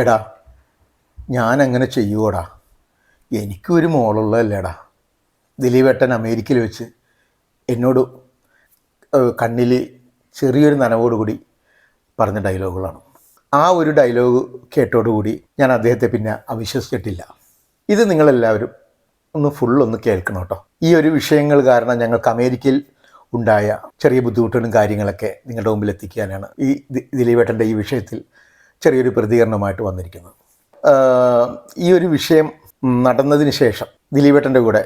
എടാ ഞാൻ അങ്ങനെ ചെയ്യുവോടാ? എനിക്കൊരു മോളുള്ളതല്ലേടാ? ദിലീപേട്ടൻ അമേരിക്കയിൽ വെച്ച് എന്നോട് കണ്ണിൽ ചെറിയൊരു നനവോടുകൂടി പറഞ്ഞ ഡയലോഗുകളാണ്. ആ ഒരു ഡയലോഗ് കേട്ടോടുകൂടി ഞാൻ അദ്ദേഹത്തെ പിന്നെ അവിശ്വസിച്ചിട്ടില്ല. ഇത് നിങ്ങളെല്ലാവരും ഒന്ന് ഫുള്ളൊന്ന് കേൾക്കണം കേട്ടോ. ഈ ഒരു വിഷയങ്ങൾ കാരണം ഞങ്ങൾക്ക് അമേരിക്കയിൽ ഉണ്ടായ ചെറിയ ബുദ്ധിമുട്ടുകളും കാര്യങ്ങളൊക്കെ നിങ്ങളുടെ മുമ്പിൽ എത്തിക്കാനാണ് ഈ ദിലീപേട്ടന്റെ ഈ വിഷയത്തിൽ ചെറിയൊരു പ്രതികരണമായിട്ട് വന്നിരിക്കുന്നത് ഈ ഒരു വിഷയം നടന്നതിന് ശേഷം ദിലീപേട്ടന്റെ കൂടെ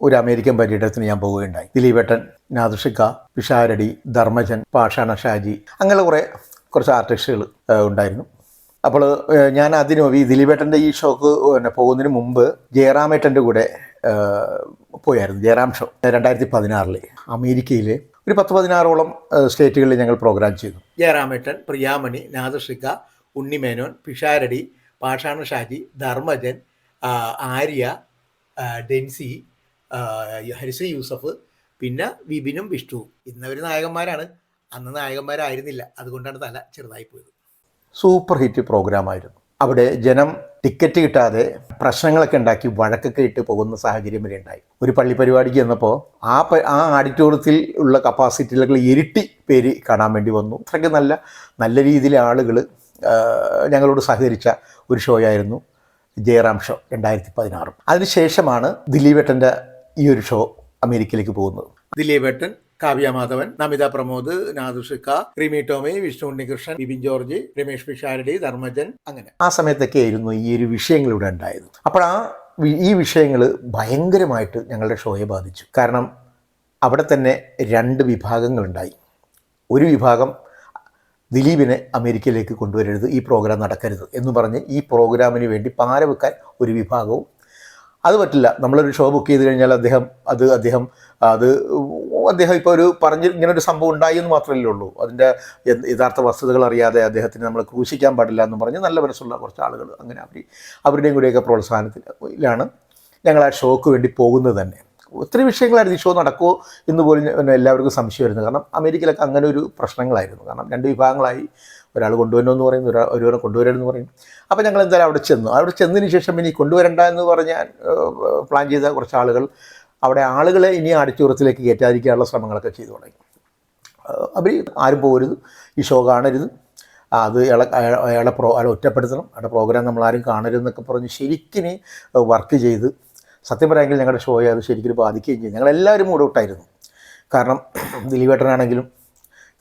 ഒരു അമേരിക്കൻ പര്യടനത്തിന് ഞാൻ പോവുകയുണ്ടായി. ദിലീപേട്ടൻ നാദൃഷിക്ക പിഷാരടി ധർമ്മജൻ പാഷാണ ഷാജി അങ്ങനെ കുറേ കുറച്ച് ആർട്ടിസ്റ്റുകൾ ഉണ്ടായിരുന്നു. അപ്പോൾ ഞാൻ അതിനു ഈ ദിലീപേട്ടന്റെ ഈ ഷോക്ക് പിന്നെ പോകുന്നതിന് മുമ്പ് ജയറാമേട്ടന്റെ കൂടെ പോയായിരുന്നു. ജയറാം ഷോ രണ്ടായിരത്തി പതിനാറിൽ അമേരിക്കയിലെ ഒരു പത്ത് പതിനാറോളം സ്റ്റേറ്റുകളിൽ ഞങ്ങൾ പ്രോഗ്രാം ചെയ്തു. ജയറാമേട്ടൻ പ്രിയാമണി നാദർഷിക്ക ഉണ്ണിമേനോൻ പിഷാരടി പാഷാണ ഷാജി ധർമ്മജൻ ആര്യ ഡെൻസി ഹരിശ്രീ യൂസഫ് പിന്നെ വിപിനും വിഷ്ണു ഇന്നവർ നായകന്മാരാണ്. അന്ന് നായകന്മാരായിരുന്നില്ല. അതുകൊണ്ടാണ് തല ചെറുതായി പോയത്. സൂപ്പർ ഹിറ്റ് പ്രോഗ്രാമായിരുന്നു അവിടെ ജനം ടിക്കറ്റ് കിട്ടാതെ പ്രശ്നങ്ങളൊക്കെ ഉണ്ടാക്കി വഴക്കൊക്കെ ഇട്ട് പോകുന്ന സാഹചര്യം വരെ ഉണ്ടായി. ഒരു പള്ളി പരിപാടിക്ക് ചെന്നപ്പോൾ ആ ആ ആഡിറ്റോറിയത്തിൽ ഉള്ള കപ്പാസിറ്റികൾ ഇരട്ടി പേര് കാണാൻ വേണ്ടി വന്നു. അത്രയ്ക്ക് നല്ല നല്ല രീതിയിൽ ആളുകൾ ഞങ്ങളോട് സഹകരിച്ച ഒരു ഷോ ആയിരുന്നു ജയറാം ഷോ രണ്ടായിരത്തി പതിനാറും അതിനുശേഷമാണ് ദിലീപേട്ടന്റെ ഈ ഒരു ഷോ അമേരിക്കയിലേക്ക് പോകുന്നത്. ദിലീപേട്ടൻ കാവ്യ മാധവൻ നമിത പ്രമോദ് നാദുഷിക്ക റിമി ടോമി വിഷ്ണു ഉണ്ണികൃഷ്ണൻ ബിബിൻ ജോർജ് രമേഷ് പിഷാരടി ധർമ്മജൻ അങ്ങനെ. ആ സമയത്തൊക്കെ ആയിരുന്നു ഈ ഒരു വിഷയങ്ങളിവിടെ ഉണ്ടായത്. അപ്പോൾ ആ ഈ വിഷയങ്ങൾ ഭയങ്കരമായിട്ട് ഞങ്ങളുടെ ഷോയെ ബാധിച്ചു. കാരണം അവിടെ തന്നെ രണ്ട് വിഭാഗങ്ങളുണ്ടായി. ഒരു വിഭാഗം ദിലീപിനെ അമേരിക്കയിലേക്ക് കൊണ്ടുവരരുത് ഈ പ്രോഗ്രാം നടക്കരുത് എന്ന് പറഞ്ഞ് ഈ പ്രോഗ്രാമിന് വേണ്ടി പാര വെക്കാൻ ഒരു വിഭാഗവും അത് പറ്റില്ല. നമ്മളൊരു ഷോ ബുക്ക് ചെയ്ത് കഴിഞ്ഞാൽ അദ്ദേഹം അത് അദ്ദേഹം അത് അദ്ദേഹം ഇപ്പോൾ ഒരു പറഞ്ഞ് ഇങ്ങനെ ഒരു സംഭവം ഉണ്ടായി എന്ന് മാത്രമല്ലേ ഉള്ളൂ. അതിന്റെ യഥാർത്ഥ വസ്തുതകൾ അറിയാതെ അദ്ദേഹത്തിന് നമ്മൾ ക്രൂശിക്കാൻ പാടില്ല എന്ന് പറഞ്ഞ് നല്ല മനസ്സുള്ള കുറച്ച് ആളുകൾ അങ്ങനെ അവർ അവരുടെയും കൂടെയൊക്കെ പ്രോത്സാഹനത്തിലാണ് ഞങ്ങൾ ആ ഷോക്ക് വേണ്ടി പോകുന്നത് തന്നെ. ഒത്തിരി വിഷയങ്ങളായിരുന്നു ഈ ഷോ നടക്കുമോ എന്ന് പോലും എല്ലാവർക്കും സംശയമായിരുന്നു കാരണം അമേരിക്കയിലൊക്കെ അങ്ങനെ ഒരു പ്രശ്നങ്ങളായിരുന്നു. കാരണം രണ്ട് വിഭാഗങ്ങളായി. ഒരാൾ കൊണ്ടുവരണമെന്ന് പറയുന്നു ഒരാൾ ഒരുവരെ കൊണ്ടുവരണമെന്ന് പറയും അപ്പോൾ ഞങ്ങൾ എന്തായാലും അവിടെ ചെന്നു. അവിടെ ചെന്നതിന് ശേഷം ഇനി കൊണ്ടുവരണ്ട എന്ന് പറഞ്ഞാൽ പ്ലാൻ ചെയ്ത കുറച്ച് ആളുകൾ അവിടെ ആളുകളെ ഇനി അടിച്ചുറത്തിലേക്ക് കയറ്റാതിരിക്കാനുള്ള ശ്രമങ്ങളൊക്കെ ചെയ്തു തുടങ്ങി. അവർ ആരും പോകരുത്. ഈ ഷോ കാണരുത്. അത് അയാളെ അയാളെ- പ്രോ അയാളെ ഒറ്റപ്പെടുത്തണം. അയാളുടെ പ്രോഗ്രാം നമ്മളാരും കാണരുതെന്നൊക്കെ പറഞ്ഞ് ശരിക്കിന് വർക്ക് ചെയ്ത് സത്യം പറയാമെങ്കിൽ ഞങ്ങളുടെ ഷോയെ അത് ശരിക്കും ബാധിക്കുകയും ചെയ്യും ഞങ്ങളെല്ലാവരും മൂഡ് ഔട്ടായിരുന്നു കാരണം ദിലീപേട്ടനാണെങ്കിലും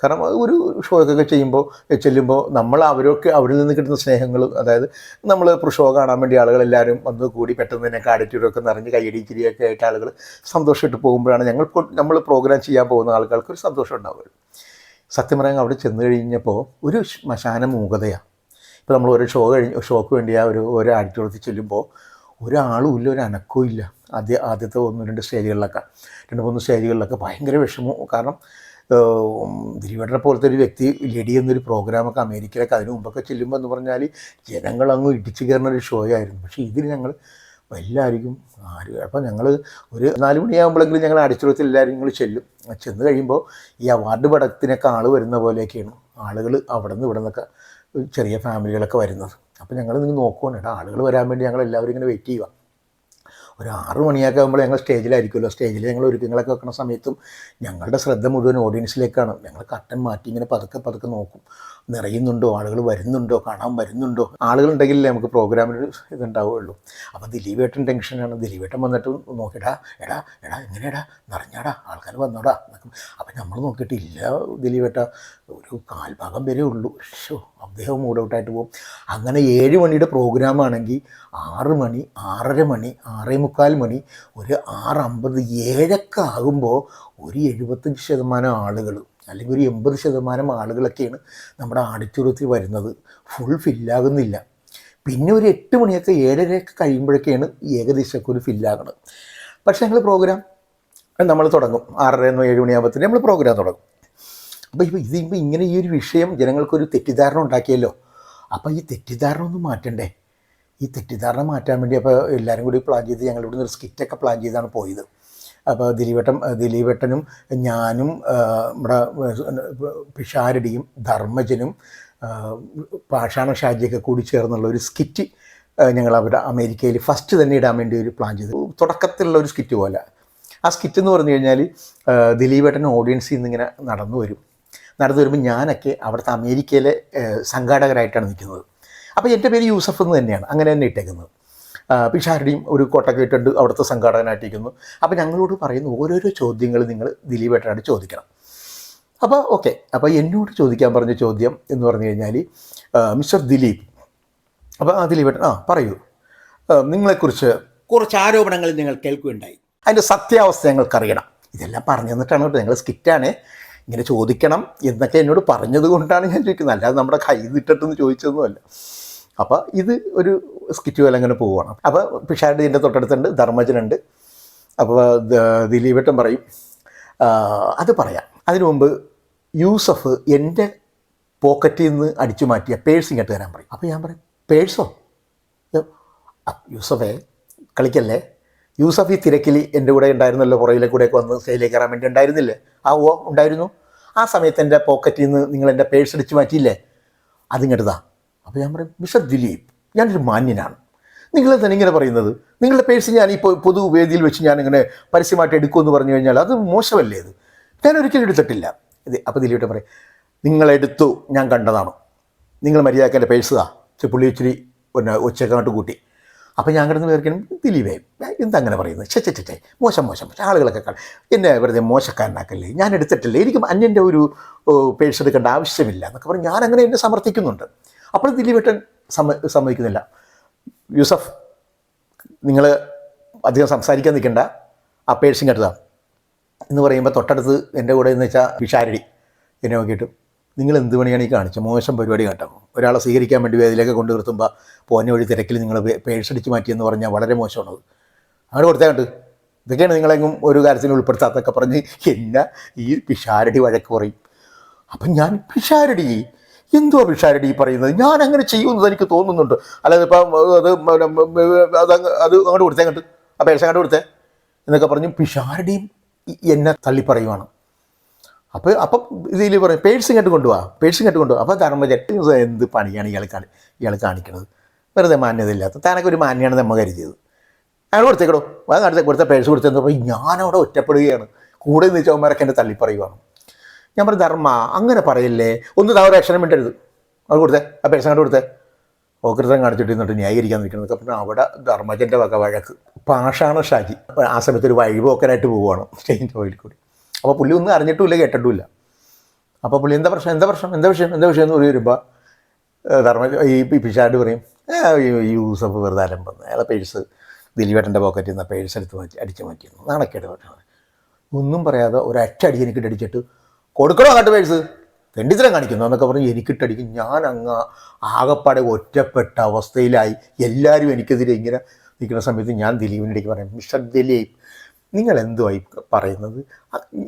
കാരണം ഒരു ഷോയൊക്കെ ചെയ്യുമ്പോൾ ചെല്ലുമ്പോൾ നമ്മൾ അവരൊക്കെ അവരിൽ നിന്ന് കിട്ടുന്ന സ്നേഹങ്ങൾ അതായത് നമ്മൾ ഇപ്പോൾ ഷോ കാണാൻ വേണ്ടി ആളുകളെല്ലാവരും വന്ന് കൂടി പെട്ടെന്ന് തന്നെ കാടിറ്റൂരൊക്കെ നിറഞ്ഞ് കയ്യടി ചിരിയൊക്കെ ആയിട്ട് ആളുകൾ സന്തോഷമായിട്ട് പോകുമ്പോഴാണ് ഞങ്ങൾ നമ്മൾ പ്രോഗ്രാം ചെയ്യാൻ പോകുന്ന ആളുകൾക്ക് ഒരു സന്തോഷം ഉണ്ടാവുക. സത്യം പറയാൻ അവിടെ ചെന്ന് കഴിഞ്ഞപ്പോൾ ഒരു ശ്മശാന മൂകതയാണ്. ഇപ്പോൾ നമ്മൾ ഒരു ഷോ കഴിഞ്ഞ് ഷോക്ക് വേണ്ടി ആ ഒരു ഒരു ആഡിറ്റോറിയത്തിൽ ചെല്ലുമ്പോൾ ഒരാളും ഇല്ല ഒരു അനക്കവും ഇല്ല. ആദ്യ ആദ്യത്തെ ഒന്ന് രണ്ട് സ്റ്റേജുകളിലൊക്കെ രണ്ട് മൂന്ന് സ്റ്റേജുകളിലൊക്കെ ഭയങ്കര വിഷമവും കാരണം ദിലീപേട്ടനെ പോലത്തെ ഒരു വ്യക്തി ലെഡി എന്നൊരു പ്രോഗ്രാമൊക്കെ അമേരിക്കയിലൊക്കെ അതിന് മുമ്പൊക്കെ ചെല്ലുമ്പോൾ എന്ന് പറഞ്ഞാൽ ജനങ്ങൾ അങ്ങ് ഇടിച്ചു കയറുന്ന ഒരു ഷോ ആയിരുന്നു. പക്ഷേ ഇതിന് ഞങ്ങൾ എല്ലാവർക്കും ആരും അപ്പോൾ ഞങ്ങൾ ഒരു നാല് മണിയാകുമ്പോഴെങ്കിലും ഞങ്ങൾ അടിച്ചുറത്തിൽ എല്ലാവരും ഞങ്ങൾ ചെല്ലും. ചെന്ന് കഴിയുമ്പോൾ ഈ അവാർഡ് പടത്തിനൊക്കെ ആൾ വരുന്ന പോലെയൊക്കെയാണ് ആളുകൾ അവിടെ നിന്ന് ഇവിടെ നിന്നൊക്കെ ചെറിയ ഫാമിലികളൊക്കെ വരുന്നത്. അപ്പോൾ ഞങ്ങൾ നിങ്ങൾ നോക്കുവാണ്. കേട്ടോ ആളുകൾ വരാൻ വേണ്ടി ഞങ്ങൾ എല്ലാവരും ഇങ്ങനെ വെയിറ്റ് ചെയ്യുക ഒരു ആറ് മണിയൊക്കെ ആകുമ്പോൾ ഞങ്ങൾ സ്റ്റേജിലായിരിക്കുമല്ലോ സ്റ്റേജിൽ ഞങ്ങൾ ഒരുക്കങ്ങളൊക്കെ വെക്കുന്ന സമയത്തും ഞങ്ങളുടെ ശ്രദ്ധ മുഴുവൻ ഓഡിയൻസിലേക്കാണ് ഞങ്ങൾ കട്ടൻ മാറ്റി ഇങ്ങനെ പതുക്കെ പതുക്കെ നോക്കും. നിറയുന്നുണ്ടോ? ആളുകൾ വരുന്നുണ്ടോ? കാണാൻ വരുന്നുണ്ടോ? ആളുകളുണ്ടെങ്കിലേ നമുക്ക് പ്രോഗ്രാമിന് ഇതുണ്ടാവുകയുള്ളൂ. അപ്പോൾ ദിലീപേട്ടൻ ടെൻഷനാണ്. ദിലീപേട്ടൻ വന്നിട്ട് നോക്കിടാ എടാ എടാ എങ്ങനെയാടാ? നിറഞ്ഞാടാ ആൾക്കാർ വന്നോടാ. അപ്പം നമ്മൾ നോക്കിയിട്ട് ഇല്ല ദിലീപേട്ട. ഒരു കാൽഭാഗം വരെ ഉള്ളൂ. ഷോ അദ്ദേഹം മൂഡ് ഔട്ടായിട്ട് പോകും. അങ്ങനെ ഏഴ് മണിയുടെ പ്രോഗ്രാമാണെങ്കിൽ ആറ് മണി ആറര മണി ആറേ മുക്കാൽ മണി ഒരു ആറ് അമ്പത് ഏഴൊക്കെ ആകുമ്പോൾ ഒരു എഴുപത്തഞ്ച് ശതമാനം ആളുകൾ അല്ലെങ്കിൽ ഒരു എൺപത് ശതമാനം ആളുകളൊക്കെയാണ് നമ്മുടെ ആഡിറ്റോറിയത്തിൽ വരുന്നത്. ഫുൾ ഫില്ലാകുന്നില്ല പിന്നെ ഒരു എട്ട് മണിയൊക്കെ ഏഴരയൊക്കെ കഴിയുമ്പോഴൊക്കെയാണ് ഏകദേശമൊക്കെ ഒരു ഫില്ലാകുന്നത് പക്ഷേ ഞങ്ങൾ പ്രോഗ്രാം നമ്മൾ തുടങ്ങും. ആറരയെന്നോ ഏഴ് മണിയാകുമ്പോഴത്തേന് നമ്മൾ പ്രോഗ്രാം തുടങ്ങും. അപ്പോൾ ഇപ്പോൾ ഇത് ഇപ്പോൾ ഇങ്ങനെ ഈ ഒരു വിഷയം ജനങ്ങൾക്കൊരു തെറ്റിദ്ധാരണ ഉണ്ടാക്കിയല്ലോ. അപ്പോൾ ഈ തെറ്റിദ്ധാരണ ഒന്ന് മാറ്റണ്ടേ? ഈ തെറ്റിദ്ധാരണ മാറ്റാൻ വേണ്ടി അപ്പോൾ എല്ലാവരും കൂടി പ്ലാൻ ചെയ്ത് ഞങ്ങൾ ഇവിടുന്ന് ഒരു സ്കിറ്റൊക്കെ പ്ലാൻ ചെയ്താണ് പോയത്. അപ്പോൾ ദിലീപേട്ടൻ ദിലീപേട്ടനും ഞാനും നമ്മുടെ പിഷാരടിയും ധർമ്മജനും പാഷാണ ഷാജിയൊക്കെ കൂടി ചേർന്നുള്ള ഒരു സ്കിറ്റ് ഞങ്ങൾ അവിടെ അമേരിക്കയിൽ ഫസ്റ്റ് തന്നെ ഇടാൻ വേണ്ടി ഒരു പ്ലാൻ ചെയ്തു. തുടക്കത്തിലുള്ള ഒരു സ്കിറ്റ് പോലെ. ആ സ്കിറ്റ് എന്ന് പറഞ്ഞു കഴിഞ്ഞാൽ ദിലീപേട്ടൻ ഓഡിയൻസിൽ നിന്ന് ഇങ്ങനെ നടന്നു വരും. നടന്നു വരുമ്പോൾ ഞാനൊക്കെ അവിടുത്തെ അമേരിക്കയിലെ സംഘാടകരായിട്ടാണ് നിൽക്കുന്നത്. അപ്പോൾ എന്റെ പേര് യൂസഫ് എന്ന് തന്നെയാണ്. അങ്ങനെ തന്നെ ഇട്ടേക്കുന്നത്. പിഷാരുടെയും ഒരു കോട്ട ഇട്ടുണ്ട് അവിടുത്തെ സംഘാടകനായിട്ടിരിക്കുന്നു. അപ്പോൾ ഞങ്ങളോട് പറയുന്ന ഓരോരോ ചോദ്യങ്ങൾ നിങ്ങൾ ദിലീപേട്ടനോട് ചോദിക്കണം. അപ്പോൾ ഓക്കെ അപ്പോൾ എന്നോട് ചോദിക്കാൻ പറഞ്ഞ ചോദ്യം എന്ന് പറഞ്ഞു കഴിഞ്ഞാൽ മിസ്റ്റർ ദിലീപ്. അപ്പോൾ ആ ദിലീപേട്ടൻ ആ പറയൂ. നിങ്ങളെക്കുറിച്ച് കുറച്ച് ആരോപണങ്ങൾ നിങ്ങൾ കേൾക്കുകയുണ്ടായി. അതിന്റെ സത്യാവസ്ഥ ഞങ്ങൾക്കറിയണം. ഇതെല്ലാം പറഞ്ഞു തന്നിട്ടാണ് കേട്ടോ ഞങ്ങൾ സ്കിറ്റാണ്. ഇങ്ങനെ ചോദിക്കണം എന്നൊക്കെ എന്നോട് പറഞ്ഞത് കൊണ്ടാണ് ഞാൻ ചോദിക്കുന്നത്. അല്ലാതെ നമ്മുടെ കൈ നിട്ടിട്ടെന്ന് ചോദിച്ചതൊന്നുമല്ല. അപ്പോൾ ഇത് ഒരു സ്കിറ്റ് പോലെ അങ്ങനെ പോവുകയാണ് അപ്പോൾ പിഷാരുടെ ഇതിന്റെ തൊട്ടടുത്തുണ്ട് ധർമ്മജനുണ്ട്. അപ്പോൾ ദിലീപേട്ടൻ പറയും അത് പറയാം. അതിനു മുമ്പ് യൂസഫ് എന്റെ പോക്കറ്റിൽ നിന്ന് അടിച്ചു മാറ്റിയ പേഴ്സ് ഇങ്ങോട്ട് തരാൻ പറയും. അപ്പോൾ ഞാൻ പറയും പേഴ്സോ? യൂസഫേ കളിക്കല്ലേ? യൂസഫ് ഈ തിരക്കിൽ എന്റെ കൂടെ ഉണ്ടായിരുന്നല്ലോ പുറകിലെ കൂടെയൊക്കെ വന്ന് സ്റ്റേജിലേക്ക് കയറാൻ വേണ്ടി ഉണ്ടായിരുന്നില്ലേ? ആ ഓ ഉണ്ടായിരുന്നു. ആ സമയത്ത് എന്റെ പോക്കറ്റിൽ നിന്ന് നിങ്ങൾ എന്റെ പേഴ്സ് അടിച്ചു മാറ്റിയില്ലേ? അതിങ്ങോട്ട് താ അപ്പോൾ ഞാൻ പറയും മിസ്റ്റർ ദിലീപ് ഞാനൊരു മാന്യനാണ്. നിങ്ങൾ തന്നെ ഇങ്ങനെ പറയുന്നത്. നിങ്ങളുടെ പേഴ്സ് ഞാൻ പൊതു പൊതുവേദിയിൽ വെച്ച് ഞാനിങ്ങനെ പരസ്യമായിട്ട് എടുക്കുമെന്ന് പറഞ്ഞു കഴിഞ്ഞാൽ അത് മോശമല്ലേ ഇത്? ഞാൻ ഒരിക്കലും എടുത്തിട്ടില്ല. ഇത് അപ്പോൾ ദിലീപിട്ട് പറയും നിങ്ങളെടുത്തു ഞാൻ കണ്ടതാണ്. നിങ്ങൾ മര്യാദയ്ക്ക് എന്റെ പേഴ്സ് താ. പുള്ളി ഇച്ചിരി പിന്നെ ഉച്ചക്കങ്ങോട്ട് കൂട്ടി. അപ്പോൾ ഞാൻ കിടന്ന് വിചാരിക്കണം ദിലീപേ എന്തങ്ങനെ പറയുന്നത്? ചെ ചെ ചെ, മോശം മോശം പക്ഷേ ആളുകളൊക്കെ കാണും. എന്നെ വെറുതെ മോശക്കാരനാക്കല്ലേ? ഞാൻ എടുത്തിട്ടില്ല. എനിക്ക് അന്യന്റെ ഒരു പേഴ്സ് എടുക്കേണ്ട ആവശ്യമില്ല എന്നൊക്കെ പറഞ്ഞ് ഞാൻ അങ്ങനെ എന്നെ സമർത്ഥിക്കുന്നുണ്ട്. അപ്പോൾ ദിലീപേട്ടൻ സമ്മ സമ്മതിക്കുന്നില്ല. യൂസഫ് നിങ്ങൾ അധികം സംസാരിക്കാൻ നിൽക്കണ്ട. ആ പേഴ്സിങ് എടുത്താൽ എന്ന് പറയുമ്പോൾ തൊട്ടടുത്ത് എന്റെ കൂടെ എന്ന് വെച്ചാൽ വിഷാരടി. എന്നെ നോക്കിയിട്ട് നിങ്ങൾ എന്ത് പണിയാണ് ഈ കാണിച്ചത് മോശം പരിപാടി കേട്ടോ. ഒരാളെ സ്വീകരിക്കാൻ വേണ്ടി വേദിയിലേക്ക് കൊണ്ടു നിർത്തുമ്പോൾ പോന്നെ വഴി തിരക്കിൽ നിങ്ങൾ പേഴ്സ് അടിച്ച് മാറ്റിയെന്ന് പറഞ്ഞാൽ വളരെ മോശമാണത് അങ്ങനെ കൊടുത്താൽ കണ്ട് ഇതൊക്കെയാണ് നിങ്ങളെങ്ങും ഒരു കാര്യത്തിന് ഉൾപ്പെടുത്താത്തൊക്കെ പറഞ്ഞ് എന്നാ ഈ പിഷാരടി വഴക്ക് പറയും. അപ്പം ഞാൻ പിഷാരടി എന്തുവാ പിഷാരടി ഈ പറയുന്നത്? ഞാൻ അങ്ങനെ ചെയ്യുമെന്ന് എനിക്ക് തോന്നുന്നുണ്ട്. അല്ലാതെ ഇപ്പം അത് അത് അങ്ങോട്ട് കൊടുത്തേ കണ്ട് പേഴ്സ് അങ്ങോട്ട് കൊടുത്തേ. എന്നൊക്കെ പറഞ്ഞു പിഷാരടിയും എന്നെ തള്ളി പറയുവാണ്. അപ്പോൾ അപ്പം ഇതിൽ പറയും പേഴ്സ് ഇങ്ങോട്ട് കൊണ്ടുപോവാ പേഴ്സ് ഇങ്ങോട്ട് കൊണ്ടുപോവാ അപ്പോൾ ധർമ്മജൻ എന്ത് പണിയാണ് ഇയാൾ കാണി ഇയാൾ കാണിക്കണത്? വെറുതെ മാന്യതയില്ലാത്ത താനൊക്കെ ഒരു മാന്യാണ് നമ്മൾ കരുതിയത്. അയാൾ കൊടുത്തേക്കടോ. അത് അടുത്ത കൊടുത്ത പേഴ്സ് കൊടുത്തെന്ന് പറഞ്ഞാൽ ഞാനവിടെ ഒറ്റപ്പെടുകയാണ്. കൂടെ നിന്ന് ചോമാരൊക്കെ എന്നെ തള്ളി പറയുവാണ്. ഞാൻ പറഞ്ഞു ധർമ്മ അങ്ങനെ പറയില്ലേ? ഒന്ന് താ ഒരു അക്ഷരം മിണ്ടരുത്. അത് കൊടുത്തേ ആ കണ്ടു കൊടുത്തേ. ഓകൃതം കാണിച്ചിട്ട് എന്നിട്ട് ന്യായീകരിക്കാൻ നിൽക്കുന്നത് അപ്പം അവിടെ ധർമ്മജന്റെ വക വഴക്ക്. പാഷാണ് ഷാജി. ആ സമയത്ത് ഒരു വഴിപോക്കനായിട്ട് പോവുകയാണ് സ്റ്റേജിന്റെ ഓയിൽ കൂടി. അപ്പോൾ പുള്ളി ഒന്നും അറിഞ്ഞിട്ടുമില്ല കേട്ടിട്ടുമില്ല. അപ്പോൾ പുള്ളി എന്താ പ്രശ്നം എന്താ പ്രശ്നം എന്താ വിഷയം എന്താ വിഷയം എന്ന് പറഞ്ഞു വരുമ്പോൾ ധർമ്മ ഈ പിഷാട് പറയും "ഏ, ഈ യൂസഫ് വെറുതെ അലമ്പെന്ന്. അയാളെ പേഴ്സ് ദിലീപേട്ടന്റെ പോക്കറ്റിൽ നിന്ന് പേഴ്സ് എടുത്ത് മാറ്റി അടിച്ച് മാറ്റിയിരുന്നു. നാണക്കേട് പറ്റണം ഒന്നും പറയാതെ ഒരൊറ്റ അടി എനിക്കിട്ട് അടിച്ചിട്ട് കൊടുക്കണോ അങ്ങോട്ട് പേഴ്സ്? തെണ്ടിത്തരം കാണിക്കുന്നു എന്നൊക്കെ പറഞ്ഞ് എനിക്കിട്ടടിക്കും ഞാൻ അങ്ങ് ആകപ്പാടെ ഒറ്റപ്പെട്ട അവസ്ഥയിലായി. എല്ലാവരും എനിക്കെതിരെ ഇങ്ങനെ നിൽക്കുന്ന സമയത്ത് ഞാൻ ദിലീപിനിടയ്ക്ക് പറയും മിസ്റ്റർ ദിലീപ് നിങ്ങൾ എന്തുമായി പറയുന്നത്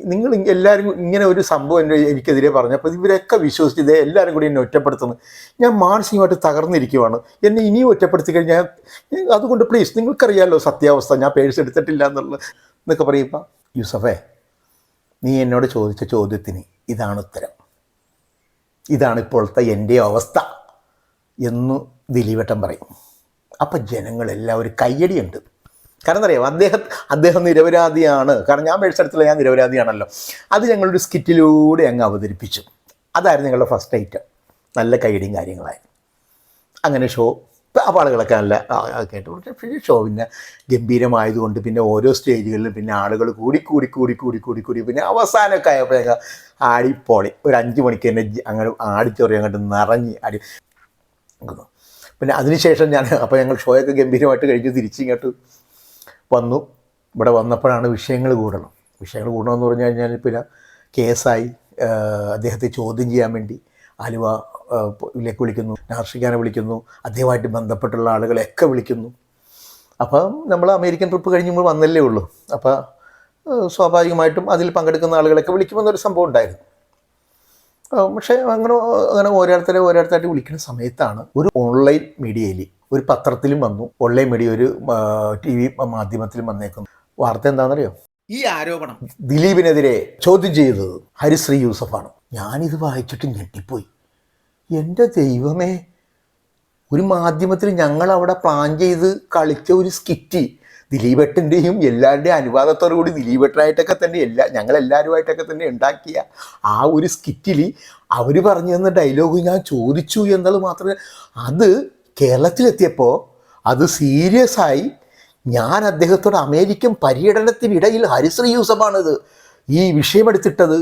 നിങ്ങൾ എല്ലാവരും ഇങ്ങനെ ഒരു സംഭവം എന്റെ എനിക്കെതിരെ പറഞ്ഞപ്പോൾ ഇവരൊക്കെ വിശ്വസിച്ച് ഇതേ എല്ലാവരും കൂടി എന്നെ ഒറ്റപ്പെടുത്തുന്നു. ഞാൻ മാനസികമായിട്ട് തകർന്നിരിക്കുവാണ്. എന്നെ ഇനിയും ഒറ്റപ്പെടുത്തി കഴിഞ്ഞാൽ അതുകൊണ്ട് പ്ലീസ് നിങ്ങൾക്കറിയാമല്ലോ സത്യാവസ്ഥ ഞാൻ പേഴ്സ് എടുത്തിട്ടില്ല എന്നുള്ളത് എന്നൊക്കെ പറയുമ്പോൾ യൂസഫേ നീ എന്നോട് ചോദിച്ച ചോദ്യത്തിന് ഇതാണ് ഉത്തരം. ഇതാണ് ഇപ്പോഴത്തെ എന്റെ അവസ്ഥ എന്ന് ദിലീപേട്ടൻ പറയും. അപ്പം ജനങ്ങളെല്ലാവരും കയ്യടിയുണ്ട്. കാരണം അറിയാം? അദ്ദേഹം അദ്ദേഹം നിരപരാധിയാണ്. കാരണം ഞാൻ മേടിച്ചെടുത്തില്ല ഞാൻ നിരപരാധിയാണല്ലോ. അത് ഞങ്ങളൊരു സ്കിറ്റിലൂടെ അങ്ങ് അവതരിപ്പിച്ചു. അതായിരുന്നു ഞങ്ങളുടെ ഫസ്റ്റ് ഐറ്റം നല്ല കൈയടിയും കാര്യങ്ങളായി അങ്ങനെ ഷോ അപ്പോൾ ആളുകളൊക്കെ നല്ല കേട്ടു. പക്ഷേ പിന്നെ ഷോ പിന്നെ ഗംഭീരമായതുകൊണ്ട് പിന്നെ ഓരോ സ്റ്റേജുകളിലും പിന്നെ ആളുകൾ കൂടി കൂടി കൂടി കൂടി കൂടി കൂടി പിന്നെ അവസാനമൊക്കെ ആയപ്പോഴേക്ക് ആടിപ്പോളി. ഒരു അഞ്ച് മണിക്ക് തന്നെ അങ്ങനെ ആടിച്ചോറി അങ്ങോട്ട് നിറഞ്ഞ് അടി. പിന്നെ അതിനുശേഷം ഞാൻ അപ്പോൾ ഞങ്ങൾ ഷോയൊക്കെ ഗംഭീരമായിട്ട് കഴിഞ്ഞ് തിരിച്ചിങ്ങോട്ട് വന്നു. ഇവിടെ വന്നപ്പോഴാണ് വിഷയങ്ങൾ കൂടണം. വിഷയങ്ങൾ കൂടണമെന്ന് പറഞ്ഞു കഴിഞ്ഞാൽ പിന്നെ കേസായി അദ്ദേഹത്തെ ചോദ്യം ചെയ്യാൻ വേണ്ടി ആലുവ ലേക്ക് വിളിക്കുന്നു നാർഷികാനെ വിളിക്കുന്നു അദ്ദേഹമായിട്ട് ബന്ധപ്പെട്ടുള്ള ആളുകളെയൊക്കെ വിളിക്കുന്നു. അപ്പം നമ്മൾ അമേരിക്കൻ ട്രിപ്പ് കഴിഞ്ഞുമ്പോൾ വന്നല്ലേ ഉള്ളൂ. അപ്പോൾ സ്വാഭാവികമായിട്ടും അതിൽ പങ്കെടുക്കുന്ന ആളുകളൊക്കെ വിളിക്കുമെന്നൊരു സംഭവം ഉണ്ടായിരുന്നു. പക്ഷേ അങ്ങനെ അങ്ങനെ ഓരോരുത്തരെ ഓരോരുത്തരായിട്ട് വിളിക്കുന്ന സമയത്താണ് ഒരു ഓൺലൈൻ മീഡിയയിൽ ഒരു പത്രത്തിലും വന്നു. ഓൺലൈൻ മീഡിയ ഒരു ടി വി മാധ്യമത്തിലും വന്നേക്കുന്നു. വാർത്ത എന്താണെന്നറിയോ? ഈ ആരോപണം. ദിലീപിനെതിരെ ചോദ്യം ചെയ്തത് ഹരിശ്രീ യൂസഫാണ്. ഞാനിത് വായിച്ചിട്ട് ഞെട്ടിപ്പോയി. എന്റെ ദൈവമേ. ഒരു മാധ്യമത്തിൽ ഞങ്ങൾ അവിടെ പ്ലാൻ ചെയ്ത് കളിച്ച ഒരു സ്കിറ്റ് ദിലീപേട്ടന്റെയും എല്ലാവരുടെയും അനുവാദത്തോടു കൂടി ദിലീപേട്ടനായിട്ടൊക്കെ തന്നെ എല്ലാ ഞങ്ങളെല്ലാവരുമായിട്ടൊക്കെ തന്നെ ഉണ്ടാക്കിയ ആ ഒരു സ്കിറ്റിൽ അവർ പറഞ്ഞു തന്ന ഡയലോഗ് ഞാൻ ചോദിച്ചു എന്നുള്ളത് മാത്രമേ അത് കേരളത്തിലെത്തിയപ്പോൾ അത് സീരിയസ് ആയി. ഞാൻ അദ്ദേഹത്തോട് അമേരിക്കൻ പര്യടനത്തിനിടയിൽ ഹരിശ്രീ യൂസഫാണിത് ഈ വിഷയമെടുത്തിട്ടത്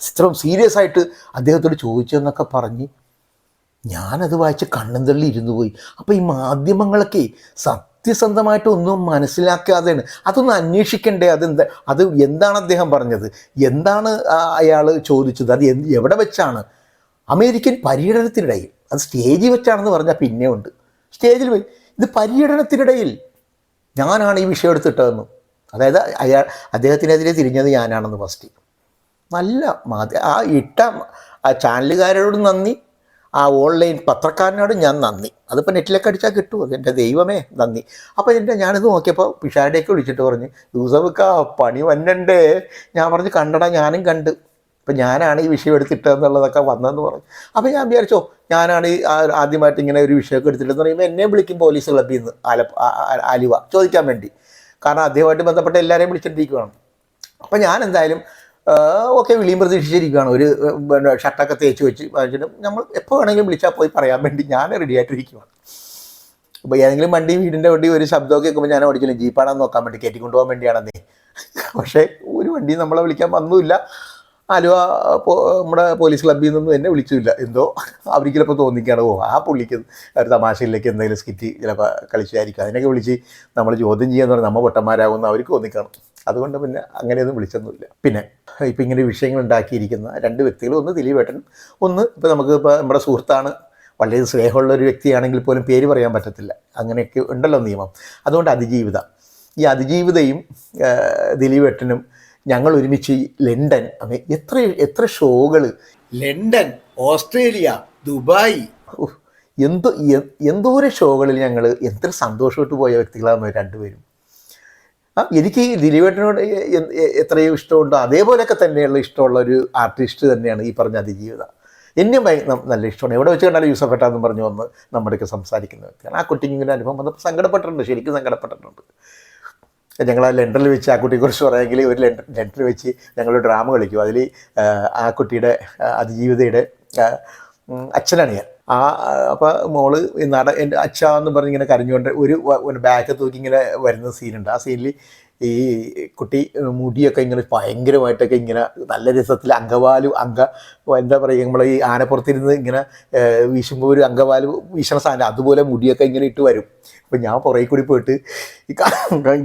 ചിത്രം സീരിയസ് ആയിട്ട് അദ്ദേഹത്തോട് ചോദിച്ചു എന്നൊക്കെ പറഞ്ഞ് ഞാനത് വായിച്ച് കണ്ണും തള്ളി ഇരുന്നു പോയി. അപ്പോൾ ഈ മാധ്യമങ്ങളൊക്കെ സത്യസന്ധമായിട്ട് ഒന്നും മനസ്സിലാക്കാതെയാണ്. അതൊന്ന് അന്വേഷിക്കണ്ടേ? അതെന്താ? അത് എന്താണ് അദ്ദേഹം പറഞ്ഞത്? എന്താണ് അയാൾ ചോദിച്ചത്? അത് എവിടെ വെച്ചാണ്? അമേരിക്കൻ പര്യടനത്തിനിടയിൽ. അത് സ്റ്റേജിൽ വെച്ചാണെന്ന് പറഞ്ഞാൽ പിന്നെ ഉണ്ട്. സ്റ്റേജിൽ പോയി. ഇത് പര്യടനത്തിനിടയിൽ ഞാനാണ് ഈ വിഷയം എടുത്തിട്ടതെന്ന്. അതായത് അയാൾ അദ്ദേഹത്തിനെതിരെ തിരിഞ്ഞത് ഞാനാണെന്ന് ഫസ്റ്റ് നല്ല മാധ്യ ആ ഇട്ട ആ ചാനലുകാരോട് നന്ദി. ആ ഓൺലൈൻ പത്രക്കാരനോട് ഞാൻ നന്ദി. അതിപ്പോൾ നെറ്റിലൊക്കെ അടിച്ചാൽ കിട്ടുമോ എന്റെ ദൈവമേ നന്ദി. അപ്പോൾ എന്റെ ഞാനിത് നോക്കിയപ്പോൾ പിഷാരുടെയൊക്കെ വിളിച്ചിട്ട് പറഞ്ഞു യൂസഫക്ക പണി വന്നണ്ടേ ഞാൻ പറഞ്ഞ് കണ്ടടാ ഞാനും കണ്ട്. ഇപ്പം ഞാനാണ് ഈ വിഷയം എടുത്തിട്ടെന്നുള്ളതൊക്കെ വന്നതെന്ന് പറഞ്ഞു. അപ്പോൾ ഞാൻ വിചാരിച്ചോ ഞാനാണ് ഈ ആദ്യമായിട്ട് ഇങ്ങനെ ഒരു വിഷയമൊക്കെ എടുത്തിട്ടെന്ന് പറയുമ്പോൾ എന്നെ വിളിക്കും പോലീസ് ക്ലബ്ബിൽ നിന്ന് ആല ആലുവ ചോദിക്കാൻ വേണ്ടി. കാരണം അദ്ദേഹമായിട്ട് ബന്ധപ്പെട്ട എല്ലാവരെയും വിളിച്ചിട്ടിരിക്കുകയാണ് അപ്പോൾ ഞാൻ എന്തായാലും ഓക്കെ വിളിയും പ്രതീക്ഷിച്ചിരിക്കുകയാണ്. ഒരു ഷർട്ടൊക്കെ തേച്ച് വെച്ച് നമ്മൾ എപ്പോൾ വേണമെങ്കിലും വിളിച്ചാൽ പോയി പറയാൻ വേണ്ടി ഞാൻ റെഡി ആയിട്ടിരിക്കുകയാണ് അപ്പോൾ ഏതെങ്കിലും വണ്ടി വീടിന്റെ വണ്ടി ഒരു ശബ്ദമൊക്കെ കേൾക്കുമ്പോൾ ഞാൻ ഓടിക്കില്ല ജീപ്പാണെന്ന് നോക്കാൻ വേണ്ടി കയറ്റിക്കൊണ്ടു പോകാൻ വേണ്ടിയാണെന്നേ. പക്ഷേ ഒരു വണ്ടി നമ്മളെ വിളിക്കാൻ വന്നുമില്ല. ആലുവ നമ്മുടെ പോലീസ് ക്ലബ്ബിൽ നിന്നൊന്നും എന്നെ വിളിച്ചില്ല. എന്തോ അവർക്ക് ചിലപ്പോൾ തോന്നിക്കാണ്. ഓ ആ പുള്ളിക്ക് ഒരു തമാശയിലേക്ക് എന്തെങ്കിലും സ്കിറ്റ് ചിലപ്പോൾ കളിച്ചായിരിക്കും. അതിനൊക്കെ വിളിച്ച് നമ്മൾ ചോദ്യം ചെയ്യാന്ന് പറഞ്ഞാൽ നമ്മൾ പൊട്ടന്മാരാകുമെന്ന് അവർക്ക് തോന്നിക്കാണും. അതുകൊണ്ട് പിന്നെ അങ്ങനെയൊന്നും വിളിച്ചൊന്നുമില്ല. പിന്നെ ഇപ്പം ഇങ്ങനെ വിഷയങ്ങൾ ഉണ്ടാക്കിയിരിക്കുന്ന രണ്ട് വ്യക്തികൾ ഒന്ന് ദിലീപേട്ടൻ ഒന്ന് ഇപ്പോൾ നമുക്ക് ഇപ്പോൾ നമ്മുടെ സുഹൃത്താണ് വളരെ സ്നേഹമുള്ള ഒരു വ്യക്തിയാണെങ്കിൽ പോലും പേര് പറയാൻ പറ്റത്തില്ല. അങ്ങനെയൊക്കെ ഉണ്ടല്ലോ നിയമം. അതുകൊണ്ട് അതിജീവിത. ഈ അതിജീവിതയും ദിലീപേട്ടനും ഞങ്ങൾ ഒരുമിച്ച് ലണ്ടൻ എത്ര എത്ര ഷോകൾ ലണ്ടൻ ഓസ്ട്രേലിയ ദുബായ്. എന്തോ എന്തോരം ഷോകളിൽ ഞങ്ങൾ എത്ര സന്തോഷമായിട്ട് പോയ വ്യക്തികളാണ് രണ്ടുപേരും. ആ എനിക്ക് ദിലീപേട്ടനോട് എത്രയോ ഇഷ്ടമുണ്ടോ. അതേപോലെയൊക്കെ തന്നെയുള്ള ഇഷ്ടമുള്ള ഒരു ആർട്ടിസ്റ്റ് തന്നെയാണ് ഈ പറഞ്ഞ അതിജീവിത. എന്നെയും ഭയ- നല്ല ഇഷ്ടമാണ്. എവിടെ വെച്ച് കണ്ടാലും യൂസഫ് എട്ടാന്ന് പറഞ്ഞു വന്ന് നമ്മുടെയൊക്കെ സംസാരിക്കുന്ന വ്യക്തിയാണ്. ആ കുട്ടിക്ക് ഇങ്ങനെ അനുഭവം വന്നപ്പോൾ സങ്കടപ്പെട്ടിട്ടുണ്ട്. ശരിക്കും സങ്കടപ്പെട്ടിട്ടുണ്ട്. ഞങ്ങൾ ആ ലണ്ടനിൽ വെച്ച് ആ കുട്ടിയെക്കുറിച്ച് പറയുമെങ്കിൽ ഒരു ലണ്ടൻ ലണ്ടനിൽ വെച്ച് ഞങ്ങൾ ഡ്രാമ കളിക്കും. അതിൽ ആ കുട്ടിയുടെ അതിജീവിതയുടെ അച്ഛനാണ് ഞാൻ ആ അപ്പോൾ മോൾ നട എന്റെ അച്ഛ എന്ന് പറഞ്ഞ് ഇങ്ങനെ കരഞ്ഞുകൊണ്ട് ഒരു ബാക്ക് തൂക്കി ഇങ്ങനെ വരുന്ന സീനുണ്ട് ആ സീനിൽ ഈ കുട്ടി മുടിയൊക്കെ ഇങ്ങനെ ഭയങ്കരമായിട്ടൊക്കെ ഇങ്ങനെ നല്ല രസത്തിൽ അങ്കവാലു അങ്ക എന്താ പറയുക നമ്മൾ ഈ ആനപ്പുറത്തിരുന്ന് ഇങ്ങനെ വീശുമ്പോൾ ഒരു അങ്കവാലു വീശണ സാധനം അതുപോലെ മുടിയൊക്കെ ഇങ്ങനെ ഇട്ട് വരും. അപ്പം ഞാൻ പുറകെ കൂടി പോയിട്ട്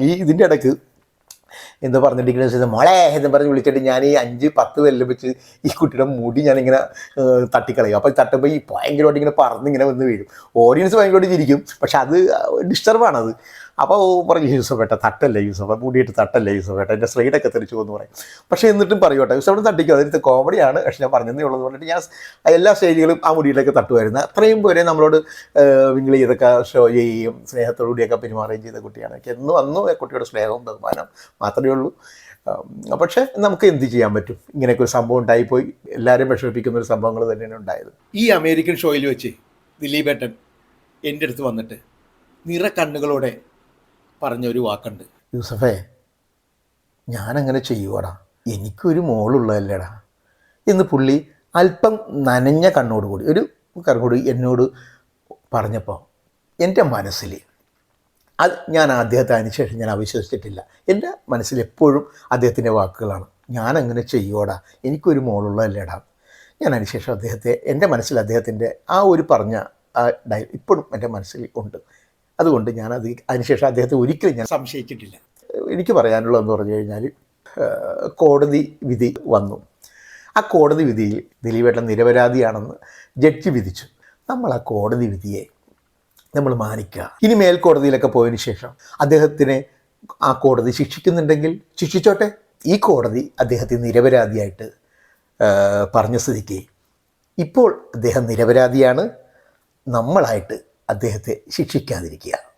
ഈ ഇതിന്റെ ഇടയ്ക്ക് എന്താ പറഞ്ഞിട്ടിങ്ങനെ ചെയ്ത് മോളെ എന്ന് പറഞ്ഞ് വിളിച്ചിട്ട് ഞാൻ ഈ അഞ്ച് പത്ത് കൊല്ലം വെച്ച് ഈ കുട്ടിയുടെ മുടി ഞാനിങ്ങനെ തട്ടിക്കളയും. അപ്പോൾ തട്ടുമ്പോൾ ഈ ഭയങ്കരമായിട്ട് ഇങ്ങനെ പറന്ന് ഇങ്ങനെ വന്ന് വീഴും. ഓഡിയൻസ് ഭയങ്കരമായിട്ട് ചിരിക്കും. പക്ഷെ അത് ഡിസ്റ്റർബാണത് അപ്പോൾ പറഞ്ഞു യൂസഫേട്ട തട്ടല്ലേ യൂസഫ് മൂടിയിട്ട് തട്ടല്ലേ യൂസഫേട്ട എന്റെ സ്ലൈഡൊക്കെ തെറിച്ചു എന്ന് പറയും. പക്ഷേ എന്നിട്ടും പറയൂട്ടെ യൂസഫോട് തട്ടിക്കും അതിനകത്ത് കോമഡിയാണ് പക്ഷെ ഞാൻ പറഞ്ഞതേ ഉള്ളത് പറഞ്ഞിട്ട് ഞാൻ എല്ലാ സ്റ്റേജുകളും ആ മുടിയിലൊക്കെ തട്ടുമായിരുന്നു. അത്രയും പേരെ നമ്മളോട് വിങ്ങൾ ചെയ്തൊക്കെ ഷോ ചെയ്യുകയും സ്നേഹത്തോടുകൂടിയൊക്കെ പെരുമാറുകയും ചെയ്ത കുട്ടിയാണ്. എന്നും അന്നും കുട്ടിയുടെ സ്നേഹവും ബഹുമാനം മാത്രമേ ഉള്ളൂ. പക്ഷേ നമുക്ക് എന്ത് ചെയ്യാൻ പറ്റും? ഇങ്ങനെയൊക്കെ ഒരു സംഭവം ഉണ്ടായിപ്പോയി. എല്ലാവരും വിഷമിപ്പിക്കുന്ന ഒരു സംഭവങ്ങൾ തന്നെയാണ് ഉണ്ടായത്. ഈ അമേരിക്കൻ ഷോയിൽ വെച്ച് ദിലീപേട്ടൻ എന്റെ അടുത്ത് വന്നിട്ട് നിറ കണ്ണുകളോടെ പറഞ്ഞ ഒരു വാക്കുണ്ട്. യൂസഫേ ഞാനങ്ങനെ ചെയ്യുവാടാ. എനിക്കൊരു മോളുള്ളതല്ലേടാ. എന്ന് പുള്ളി അല്പം നനഞ്ഞ കണ്ണോടുകൂടി ഒരു കണ്ണോട് എന്നോട് പറഞ്ഞപ്പോൾ എന്റെ മനസ്സിൽ അത് ഞാൻ അദ്ദേഹത്തെ അതിനുശേഷം ഞാൻ അവിശ്വസിച്ചിട്ടില്ല. എന്റെ മനസ്സിൽ എപ്പോഴും അദ്ദേഹത്തിന്റെ വാക്കുകളാണ് ഞാൻ ചെയ്യുവോടാ. എനിക്കൊരു മോളുള്ളതല്ലേടാ. ഞാൻ അതിനുശേഷം അദ്ദേഹത്തെ എന്റെ മനസ്സിൽ അദ്ദേഹത്തിന്റെ ആ ഒരു പറഞ്ഞ ആ ഡയ ഇപ്പോഴും എന്റെ മനസ്സിൽ ഉണ്ട്. അതുകൊണ്ട് ഞാൻ അത് അതിനുശേഷം അദ്ദേഹത്തെ ഒരിക്കലും ഞാൻ സംശയിച്ചിട്ടില്ല. എനിക്ക് പറയാനുള്ളതെന്ന് പറഞ്ഞു കഴിഞ്ഞാൽ കോടതി വിധി വന്നു. ആ കോടതി വിധിയിൽ ദിലീപേട്ടൻ നിരപരാധിയാണെന്ന് ജഡ്ജി വിധിച്ചു. നമ്മൾ ആ കോടതി വിധിയെ നമ്മൾ മാനിക്കുക. ഇനി മേൽക്കോടതിയിലൊക്കെ പോയതിന് ശേഷം അദ്ദേഹത്തിനെ ആ കോടതി ശിക്ഷിക്കുന്നുണ്ടെങ്കിൽ ശിക്ഷിച്ചോട്ടെ. ഈ കോടതി അദ്ദേഹത്തെ നിരപരാധിയായിട്ട് പറഞ്ഞ സ്ഥിതിക്ക് ഇപ്പോൾ അദ്ദേഹം നിരപരാധിയാണ്. നമ്മളായിട്ട് അദ്ദേഹത്തെ ശിക്ഷിക്കാതിരിക്കുക.